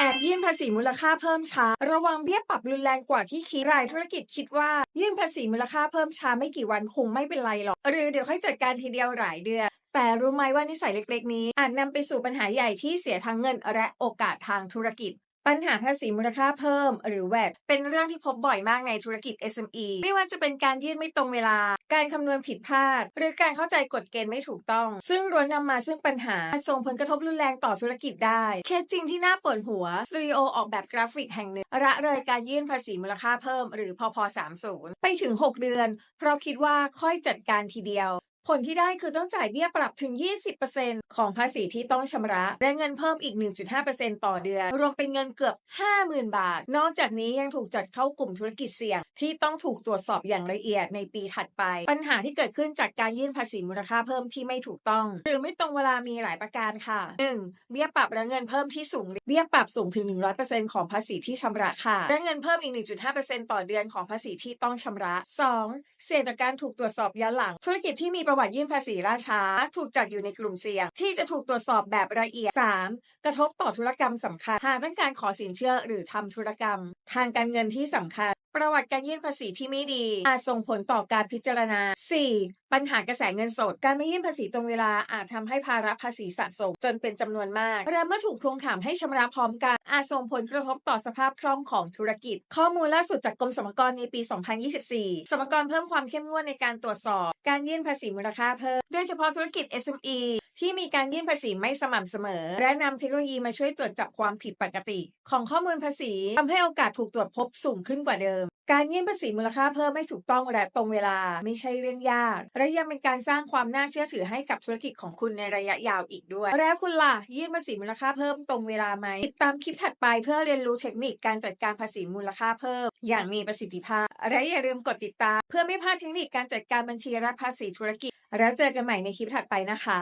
แอบยื่นภาษีมูลค่าเพิ่มช้า ระวังเบี้ยปรับรุนแรงกว่าที่คิดรายธุรกิจคิดว่า ยื่นภาษีมูลค่าเพิ่มช้าไม่กี่วันคงไม่เป็นไรหรอก หรือเดี๋ยวค่อยจัดการทีเดียวหลายเดือนแต่รู้ไหมว่านิสัยเล็กๆ นี้อาจนำไปสู่ปัญหาใหญ่ที่เสียทั้งเงินและโอกาสทางธุรกิจ ปัญหาภาษีมูลค่าเพิ่ม หรือแวดเป็นเรื่องที่พบบ่อยมากในธุรกิจ SME ไม่ว่าจะเป็นการยื่นไม่ตรงเวลา การคำนวณผิดพลาด หรือการเข้าใจกฎเกณฑ์ไม่ถูกต้อง ซึ่งล้วนนำมาซึ่งปัญหาส่งผลกระทบรุนแรงต่อธุรกิจได้ เคสจริงที่น่าปวดหัวสตูดิโอออกแบบกราฟิกแห่งหนึ่งระเลยการยื่นภาษีมูลค่าเพิ่ม หรือพพ30 ไปถึง 6 เดือน เพราะคิดว่าค่อยจัดการทีเดียว ผลที่ได้คือต้องจ่ายเบี้ยปรับถึง 20%ของภาษีที่ต้องชำระ และเงินเพิ่มอีก 1.5%ต่อเดือน รวมเป็นเงินเกือบ 50,000 บาท นอกจากนี้ยังถูกจัดเข้ากลุ่มธุรกิจเสี่ยง ที่ต้องถูกตรวจสอบอย่างละเอียดในปีถัดไป ปัญหาที่เกิดขึ้นจากการยื่นภาษีมูลค่าเพิ่มที่ไม่ถูกต้อง หรือไม่ตรงเวลามีหลายประการค่ะ 1. เบี้ยปรับและเงินเพิ่มที่สูงเบี้ยปรับสูงถึง 100%ของภาษีที่ชำระค่ะและเงินเพิ่มอีก 1.5%ต่อเดือนของภาษีที่ต้องชำระ 2. เสี่ยงต่อการถูกตรวจสอบย้อนหลัง ธุรกิจที่มีประวัติยื่นภาษีล่าช้า ถูกจัดอยู่ในกลุ่มเสี่ยง ที่จะถูกตรวจสอบแบบละเอียด 3. กระทบต่อธุรกรรมสำคัญ หากต้องการขอสินเชื่อหรือทำธุรกรรม ทางการเงินที่สำคัญ ประวัติการยื่นภาษีที่ไม่ดีอาจส่งผลต่อการพิจารณา 4. ปัญหากระแสเงินสด การไม่ยื่นภาษีตรงเวลาอาจทำให้ภาระภาษีสะสมจนเป็นจำนวนมากและเมื่อถูกทวงถามให้ชำระพร้อมกัน อาจส่งผลกระทบต่อสภาพคล่องของธุรกิจ ข้อมูลล่าสุดจากกรมสรรพากรในปี 2024สรรพากรเพิ่มความเข้มงวดในการตรวจสอบ การยื่นภาษีมูลค่าเพิ่มโดยเฉพาะธุรกิจ SME ที่มีการยื่นภาษีไม่สม่ำเสมอ และนำเทคโนโลยีมาช่วยตรวจจับความผิดปกติ ของข้อมูลภาษีทำให้โอกาสถูกตรวจพบสูงขึ้นกว่าเดิม การยื่นภาษีมูลค่าเพิ่มไม่ถูกต้องและตรงเวลาไม่ใช่เรื่องยาก และยังเป็นการสร้างความน่าเชื่อถือให้กับธุรกิจของคุณในระยะยาวอีกด้วย แล้วคุณล่ะยื่นภาษีมูลค่าเพิ่มตรงเวลาไหมติดตามคลิปถัดไปเพื่อเรียนรู้เทคนิคการจัดการภาษีมูลค่าเพิ่ม อย่างมีประสิทธิภาพ และอย่าลืมกดติดตาม เพื่อไม่พลาดเทคนิคการจัดการบัญชีและภาษีธุรกิจ แล้วเจอกันใหม่ในคลิปถัดไปนะคะ